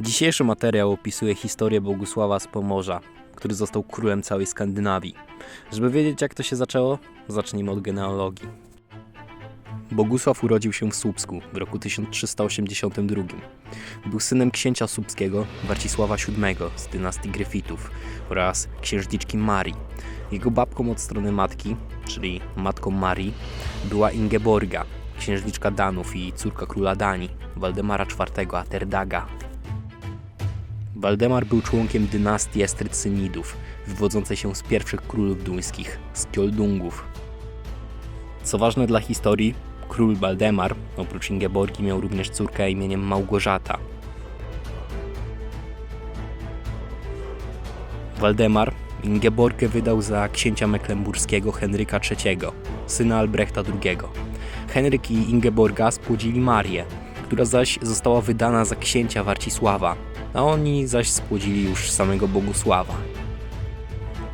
Dzisiejszy materiał opisuje historię Bogusława z Pomorza, który został królem całej Skandynawii. Żeby wiedzieć jak to się zaczęło, zacznijmy od genealogii. Bogusław urodził się w Słupsku w roku 1382. Był synem księcia słupskiego Warcisława VII z dynastii Gryfitów oraz księżniczki Marii. Jego babką od strony matki, czyli matką Marii, była Ingeborga, księżniczka Danów i córka króla Danii, Waldemara IV Aterdaga. Waldemar był członkiem dynastii Estrycynidów, wywodzącej się z pierwszych królów duńskich, Skjoldungów. Co ważne dla historii, król Waldemar, oprócz Ingeborgi, miał również córkę imieniem Małgorzata. Waldemar Ingeborgę wydał za księcia mecklenburskiego Henryka III, syna Albrechta II. Henryk i Ingeborga spłodzili Marię, która zaś została wydana za księcia Warcisława, a oni zaś spłodzili już samego Bogusława.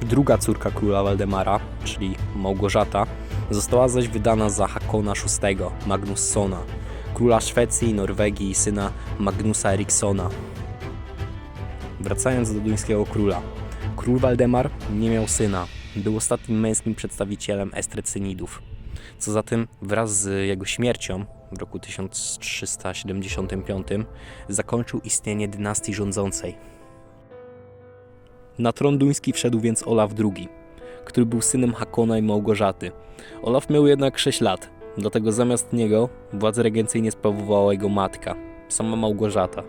Druga córka króla Waldemara, czyli Małgorzata, została zaś wydana za Hakona VI, Magnussona, króla Szwecji, Norwegii i syna Magnusa Erikssona. Wracając do duńskiego króla. Król Waldemar nie miał syna. Był ostatnim męskim przedstawicielem Estrecynidów. Co za tym, wraz z jego śmiercią w roku 1375 zakończył istnienie dynastii rządzącej. Na tron duński wszedł więc Olaf II, który był synem Hakona i Małgorzaty. Olaf miał jednak 6 lat, dlatego zamiast niego władzę regencyjnie sprawowała jego matka, sama Małgorzata.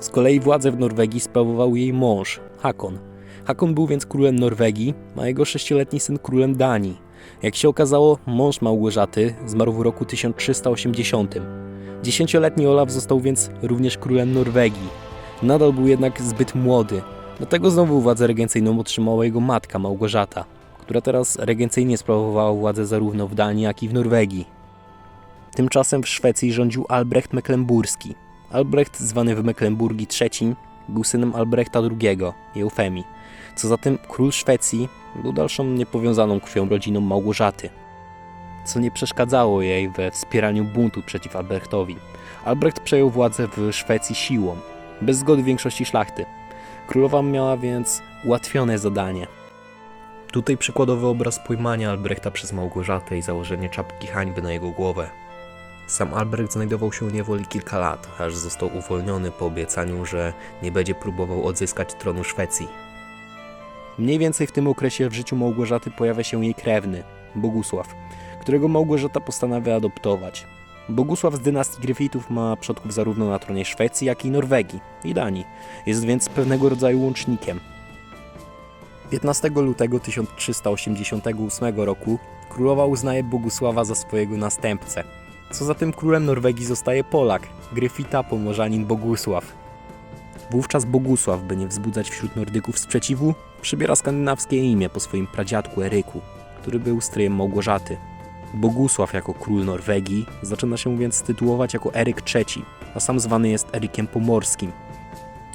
Z kolei władzę w Norwegii sprawował jej mąż, Hakon. Hakon był więc królem Norwegii, a jego sześcioletni syn królem Danii. Jak się okazało, mąż Małgorzaty zmarł w roku 1380. Dziesięcioletni Olaf został więc również królem Norwegii. Nadal był jednak zbyt młody, dlatego znowu władzę regencyjną otrzymała jego matka Małgorzata, która teraz regencyjnie sprawowała władzę zarówno w Danii, jak i w Norwegii. Tymczasem w Szwecji rządził Albrecht Mecklenburski. Albrecht, zwany w Mecklenburgii III, był synem Albrechta II i Eufemii. Co za tym król Szwecji był dalszą niepowiązaną krwią rodziną Małgorzaty, co nie przeszkadzało jej we wspieraniu buntu przeciw Albrechtowi. Albrecht przejął władzę w Szwecji siłą, bez zgody większości szlachty. Królowa miała więc ułatwione zadanie. Tutaj przykładowy obraz pojmania Albrechta przez Małgorzatę i założenie czapki hańby na jego głowę. Sam Albrecht znajdował się w niewoli kilka lat, aż został uwolniony po obiecaniu, że nie będzie próbował odzyskać tronu Szwecji. Mniej więcej w tym okresie w życiu Małgorzaty pojawia się jej krewny, Bogusław, którego Małgorzata postanawia adoptować. Bogusław z dynastii Gryfitów ma przodków zarówno na tronie Szwecji, jak i Norwegii i Danii. Jest więc pewnego rodzaju łącznikiem. 15 lutego 1388 roku królowa uznaje Bogusława za swojego następcę. Co za tym królem Norwegii zostaje Polak, Gryfita Pomorzanin Bogusław. Wówczas Bogusław, by nie wzbudzać wśród Nordyków sprzeciwu, przybiera skandynawskie imię po swoim pradziadku Eryku, który był stryjem Małgorzaty. Bogusław jako król Norwegii zaczyna się więc tytułować jako Eryk III, a sam zwany jest Erykiem Pomorskim.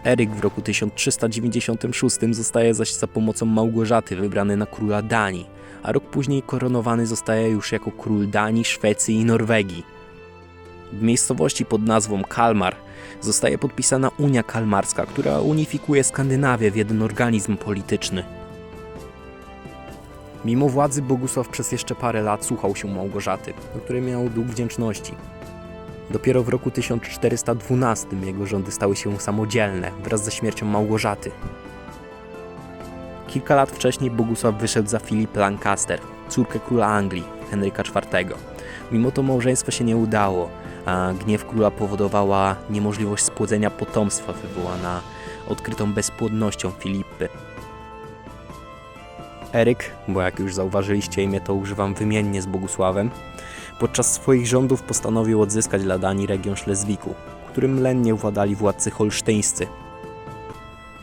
Eryk w roku 1396 zostaje zaś za pomocą Małgorzaty wybrany na króla Danii, a rok później koronowany zostaje już jako król Danii, Szwecji i Norwegii. W miejscowości pod nazwą Kalmar zostaje podpisana Unia Kalmarska, która unifikuje Skandynawię w jeden organizm polityczny. Mimo władzy Bogusław przez jeszcze parę lat słuchał się Małgorzaty, do której miał dług wdzięczności. Dopiero w roku 1412 jego rządy stały się samodzielne wraz ze śmiercią Małgorzaty. Kilka lat wcześniej Bogusław wyszedł za Filip Lancaster, córkę króla Anglii, Henryka IV. Mimo to małżeństwo się nie udało, a gniew króla powodowała niemożliwość spłodzenia potomstwa wywołana odkrytą bezpłodnością Filipy. Eryk, bo jak już zauważyliście imię to używam wymiennie z Bogusławem, podczas swoich rządów postanowił odzyskać dla Danii region Szlezwiku, którym lennie władali władcy holsztyńscy.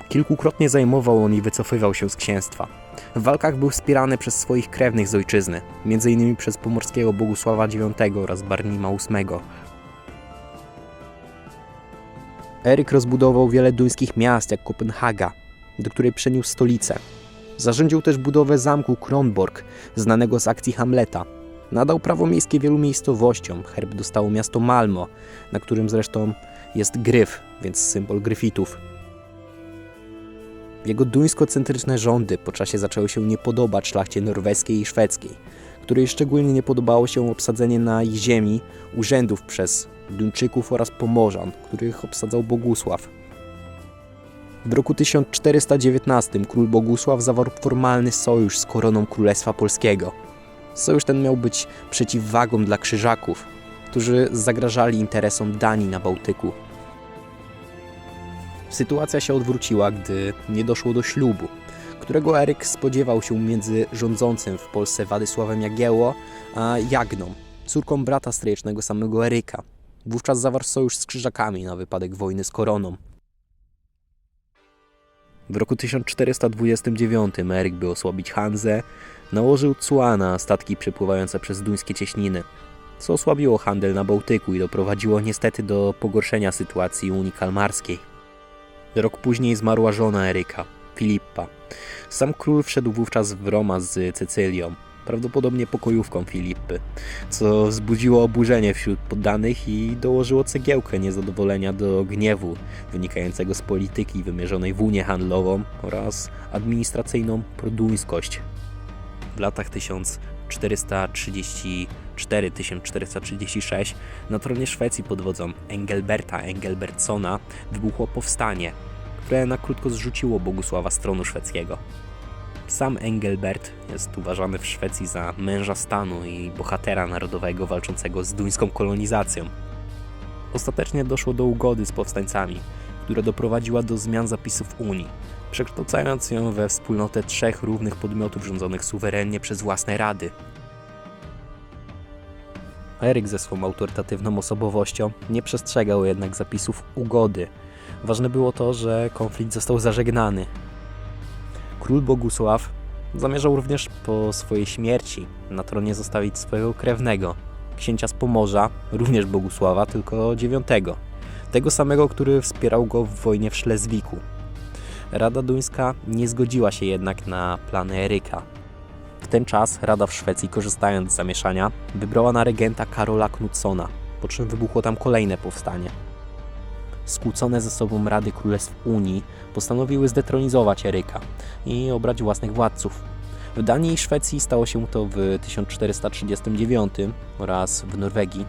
Kilkukrotnie zajmował on i wycofywał się z księstwa. W walkach był wspierany przez swoich krewnych z ojczyzny, m.in. przez pomorskiego Bogusława IX oraz Barnima VIII. Eryk rozbudował wiele duńskich miast, jak Kopenhaga, do której przeniósł stolicę. Zarządził też budowę zamku Kronborg, znanego z akcji Hamleta. Nadał prawo miejskie wielu miejscowościom. Herb dostało miasto Malmo, na którym zresztą jest gryf więc symbol gryfitów. Jego duńsko-centryczne rządy po czasie zaczęły się nie podobać szlachcie norweskiej i szwedzkiej, której szczególnie nie podobało się obsadzenie na ich ziemi urzędów przez Duńczyków oraz Pomorzan, których obsadzał Bogusław. W roku 1419 król Bogusław zawarł formalny sojusz z koroną Królestwa Polskiego. Sojusz ten miał być przeciwwagą dla krzyżaków, którzy zagrażali interesom Danii na Bałtyku. Sytuacja się odwróciła, gdy nie doszło do ślubu, którego Eryk spodziewał się między rządzącym w Polsce Władysławem Jagiełło a Jagną, córką brata stryjecznego samego Eryka. Wówczas zawarł sojusz z krzyżakami na wypadek wojny z koroną. W roku 1429 Eryk, by osłabić Hanzę, nałożył cła na statki przepływające przez duńskie cieśniny, co osłabiło handel na Bałtyku i doprowadziło niestety do pogorszenia sytuacji Unii Kalmarskiej. Rok później zmarła żona Eryka, Filippa. Sam król wszedł wówczas w romans z Cecylią, prawdopodobnie pokojówką Filipy, co wzbudziło oburzenie wśród poddanych i dołożyło cegiełkę niezadowolenia do gniewu wynikającego z polityki wymierzonej w unię handlową oraz administracyjną produńskość. W latach 1434-1436 na tronie Szwecji pod wodzą Engelberta Engelbertsona wybuchło powstanie, które na krótko zrzuciło Bogusława z tronu szwedzkiego. Sam Engelbert jest uważany w Szwecji za męża stanu i bohatera narodowego walczącego z duńską kolonizacją. Ostatecznie doszło do ugody z powstańcami, która doprowadziła do zmian zapisów Unii, przekształcając ją we wspólnotę trzech równych podmiotów rządzonych suwerennie przez własne rady. Eryk ze swą autorytatywną osobowością nie przestrzegał jednak zapisów ugody. Ważne było to, że konflikt został zażegnany. Król Bogusław zamierzał również po swojej śmierci na tronie zostawić swojego krewnego, księcia z Pomorza, również Bogusława, tylko dziewiątego, tego samego, który wspierał go w wojnie w Szlezwiku. Rada Duńska nie zgodziła się jednak na plany Eryka. W ten czas Rada w Szwecji, korzystając z zamieszania, wybrała na regenta Karola Knutsona, po czym wybuchło tam kolejne powstanie. Skłócone ze sobą Rady Królestw Unii postanowiły zdetronizować Eryka i obrać własnych władców. W Danii i Szwecji stało się to w 1439 oraz w Norwegii,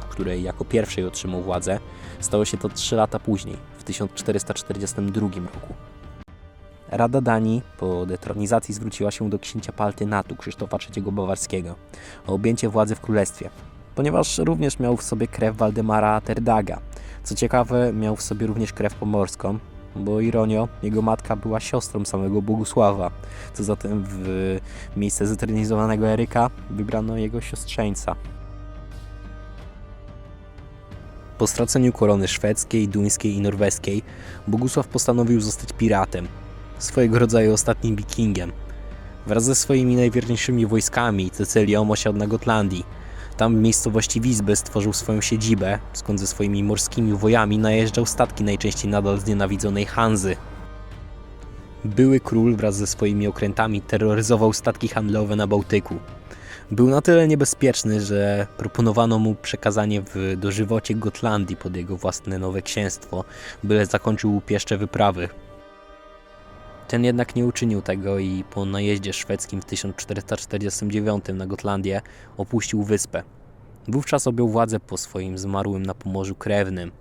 w której jako pierwszej otrzymał władzę, stało się to 3 lata później, w 1442 roku. Rada Danii po detronizacji zwróciła się do księcia Paltynatu Krzysztofa III Bawarskiego o objęcie władzy w królestwie, ponieważ również miał w sobie krew Waldemara Atterdaga. Co ciekawe, miał w sobie również krew pomorską, bo ironio, jego matka była siostrą samego Bogusława, co zatem w miejsce zetronizowanego Eryka wybrano jego siostrzeńca. Po straceniu korony szwedzkiej, duńskiej i norweskiej, Bogusław postanowił zostać piratem, swojego rodzaju ostatnim wikingiem. Wraz ze swoimi najwierniejszymi wojskami Cecylią osiadł na Gotlandii. Tam w miejscowości Wizby stworzył swoją siedzibę, skąd ze swoimi morskimi wojami najeżdżał statki najczęściej nadal znienawidzonej Hanzy. Były król wraz ze swoimi okrętami terroryzował statki handlowe na Bałtyku. Był na tyle niebezpieczny, że proponowano mu przekazanie w dożywocie Gotlandii pod jego własne nowe księstwo, byle zakończył pieszcze wyprawy. Ten jednak nie uczynił tego i po najeździe szwedzkim w 1449 na Gotlandię opuścił wyspę. Wówczas objął władzę po swoim zmarłym na Pomorzu krewnym.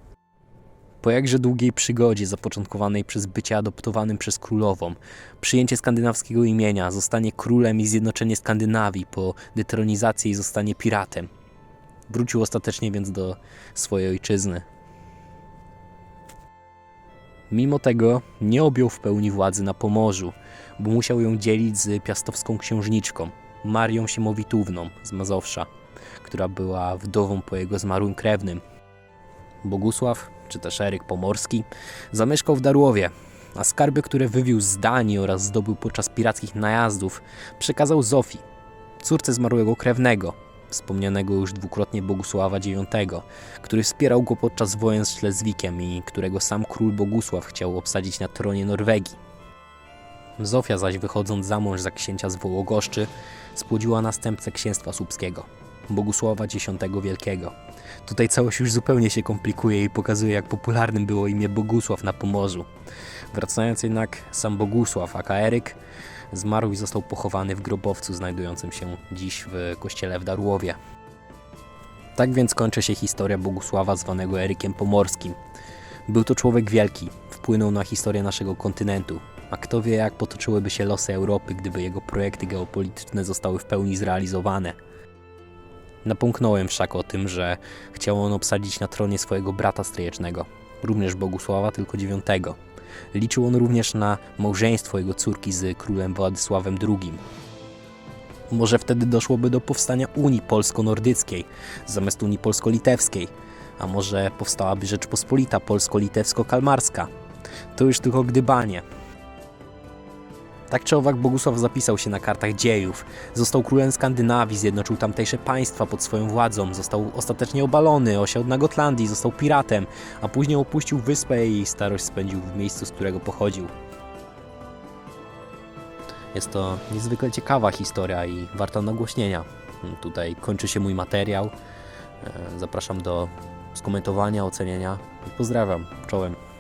Po jakże długiej przygodzie zapoczątkowanej przez bycie adoptowanym przez królową, przyjęcie skandynawskiego imienia, zostanie królem i zjednoczenie Skandynawii po detronizacji zostanie piratem. Wrócił ostatecznie więc do swojej ojczyzny. Mimo tego nie objął w pełni władzy na Pomorzu, bo musiał ją dzielić z piastowską księżniczką, Marią Siemowitówną z Mazowsza, która była wdową po jego zmarłym krewnym. Bogusław, czy też Eryk Pomorski, zamieszkał w Darłowie, a skarby, które wywiózł z Danii oraz zdobył podczas pirackich najazdów, przekazał Zofii, córce zmarłego krewnego, wspomnianego już dwukrotnie Bogusława IX, który wspierał go podczas wojen z Szlezwikiem i którego sam król Bogusław chciał obsadzić na tronie Norwegii. Zofia zaś wychodząc za mąż za księcia z Wołogoszczy, spłodziła następcę księstwa słupskiego, Bogusława X Wielkiego. Tutaj całość już zupełnie się komplikuje i pokazuje, jak popularnym było imię Bogusław na Pomorzu. Wracając jednak, sam Bogusław, aka Eryk, zmarł i został pochowany w grobowcu znajdującym się dziś w kościele w Darłowie. Tak więc kończy się historia Bogusława zwanego Erykiem Pomorskim. Był to człowiek wielki, wpłynął na historię naszego kontynentu, a kto wie jak potoczyłyby się losy Europy, gdyby jego projekty geopolityczne zostały w pełni zrealizowane. Napomknąłem wszak o tym, że chciał on obsadzić na tronie swojego brata stryjecznego, również Bogusława tylko IX. Liczył on również na małżeństwo jego córki z królem Władysławem II. Może wtedy doszłoby do powstania Unii Polsko-Nordyckiej zamiast Unii Polsko-Litewskiej, a może powstałaby Rzeczpospolita Polsko-Litewsko-Kalmarska. To już tylko gdybanie. Tak czy owak Bogusław zapisał się na kartach dziejów. Został królem Skandynawii, zjednoczył tamtejsze państwa pod swoją władzą, został ostatecznie obalony, osiadł na Gotlandii, został piratem, a później opuścił wyspę i starość spędził w miejscu, z którego pochodził. Jest to niezwykle ciekawa historia i warta nagłośnienia. Tutaj kończy się mój materiał. E, Zapraszam do skomentowania, ocenienia pozdrawiam. Czołem.